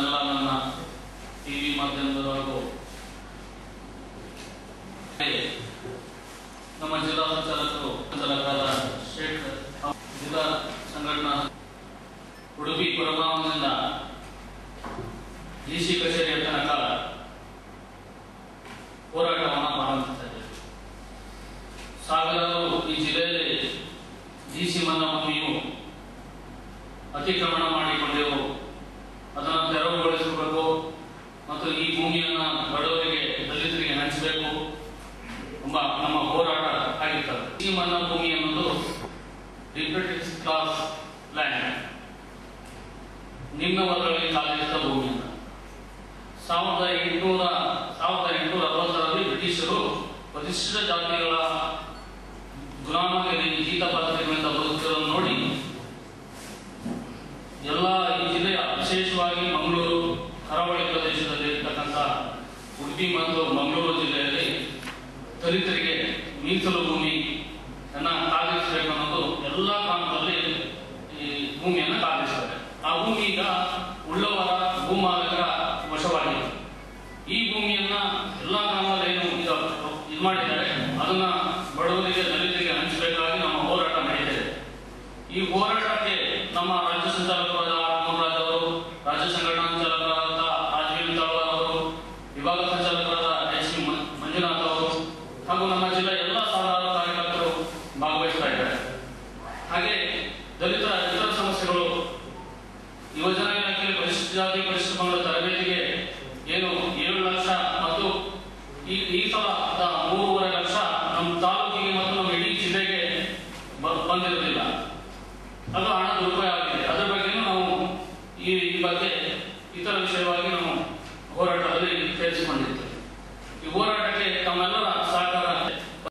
ಎಲ್ಲ ನನ್ನ ಟಿವಿ ಮಾಧ್ಯಮದವರೆಗೂ. ನಮ್ಮ ಜಿಲ್ಲಾ ಸಂಚಾಲಕರು, ಸಂಚಾಲಕರಾದ ಶೇಖ್ ಜಿಲ್ಲಾ ಸಂಘಟನಾ ಉಡುಪಿ ಪುರಭಾವದಿಂದ ಡಿಸಿ ಕಚೇರಿಯ ತನಕ ಹೋರಾಟವನ್ನು ಪ್ರಾರಂಭಿಸಿದ್ದಾರೆ ಸಾವಿರಾರು ಈ ಜಿಲ್ಲೆಯಲ್ಲಿ ಡಿಸಿ ಮನ್ನಾ ಭೂಮಿಯು ಅತಿಕ್ರಮಣ ಮಾಡಿಕೊಂಡಿರು ಅದನ್ನು ತೆರವುಗೊಳಿಸಬೇಕು ಮತ್ತು ಈ ಭೂಮಿಯನ್ನು ಬಡವರಿಗೆ ಹಂಚಬೇಕು ಎಂಬ ನಮ್ಮ ಹೋರಾಟ ಆಗಿರ್ತದೆ. ಈ ಮನ್ನಾ ಭೂಮಿ ಅನ್ನೋದು ಡಿಪ್ಯೂಟೆಡ್ ಕ್ಲಾಸ್ ಲ್ಯಾಂಡ್ ನಿಮ್ಮ ವರ್ಗಗಳಿಗೆ ಕಾಲಿರಿಸಿದ ಭೂಮಿ ಅಂತ ಸಾವಿರದ ಎಂಟುನೂರ ಸಾವಿರದ ಎಂಟುನೂರ ಅರವತ್ತರಲ್ಲಿ ಬ್ರಿಟಿಷರು ಪರಿಶಿಷ್ಟ ಜಾತಿಗಳ ಗುಲಾಮಗಿರಿ ಜೀತ ಪದ್ಧತಿಗಳಿಂದ ಬದುಕಿರೋದನ್ನು ನೋಡಿ, ಎಲ್ಲ ಈ ಜಿಲ್ಲೆಯ ವಿಶೇಷವಾಗಿ ಮಂಗಳೂರು, ಕರಾವಳಿ ಇರ್ತಕ್ಕಂಥ ಉಡುಪಿ ಒಂದು ಮಂಗಳೂರು ಜಿಲ್ಲೆಯಲ್ಲಿ ದಲಿತರಿಗೆ ಮೀಸಲು ಭೂಮಿ ಅನ್ನ ಕಾದಿರಿಸಬೇಕು ಅನ್ನೋದು ಎಲ್ಲ ಗ್ರಾಮದಲ್ಲಿ ಈ ಭೂಮಿಯನ್ನು ಕಾದಿರಿಸ್ತಾರೆ ಆ ಭೂಮಿ ಈಗ ಉಳ್ಳವರ ಭೂಮಾಲಕರ ವಶವಾಗಿದೆ. ಈ ಭೂಮಿಯನ್ನ ಎಲ್ಲ ಗ್ರಾಮದಲ್ಲಿ ಏನು ಇದು ಮಾಡಿದ್ದಾರೆ. ಅದನ್ನ ಬಡವರಿಗೆ, ದಲಿತರಿಗೆ ಹಂಚಬೇಕಾಗಿ ನಮ್ಮ ಹೋರಾಟ ನಡೀತಿದೆ ಈ ಹೋರಾಟಕ್ಕೆ ನಮ್ಮ ರಾಜ್ಯ ಸಂಚಾಲಕರಾದ ಮೋಹನ್ರಾಜ್ ಅವರು ರಾಜ್ಯ ಸಂಘಟನಾ ಮಂಜುನಾಥ್ ಅವರು ಹಾಗೂ ನಮ್ಮ ಜಿಲ್ಲೆಯ ಎಲ್ಲ ಸಾವಿರಾರು ಕಾರ್ಯಕರ್ತರು ಭಾಗವಹಿಸ್ತಾ ಇದ್ದಾರೆ. ಹಾಗೆ ದಲಿತರ ಇತರ ಸಮಸ್ಯೆಗಳು ಯುವಜನ ಇಲಾಖೆಯಲ್ಲಿ ಪರಿಶಿಷ್ಟ ಜಾತಿ ತರಬೇತಿಗೆ ಏನು ಏಳು ಲಕ್ಷ ಮತ್ತು ಈ ಈ ಸಲ ಅದ ಮೂರುವರೆ ಲಕ್ಷ ನಮ್ಮ ತಾಲೂಕಿಗೆ ಮತ್ತು ನಮ್ಮ ಇಡೀ ಜಿಲ್ಲೆಗೆ ಬಂದಿರಲಿಲ್ಲ ಅದು ಹಣ ದುರುಪಯೋಗ ಆಗಿದೆ. ಅದರ ಬಗ್ಗೆಯೂ ನಾವು ಈ ಬಗ್ಗೆ ಇತರ ವಿಷಯವಾಗಿ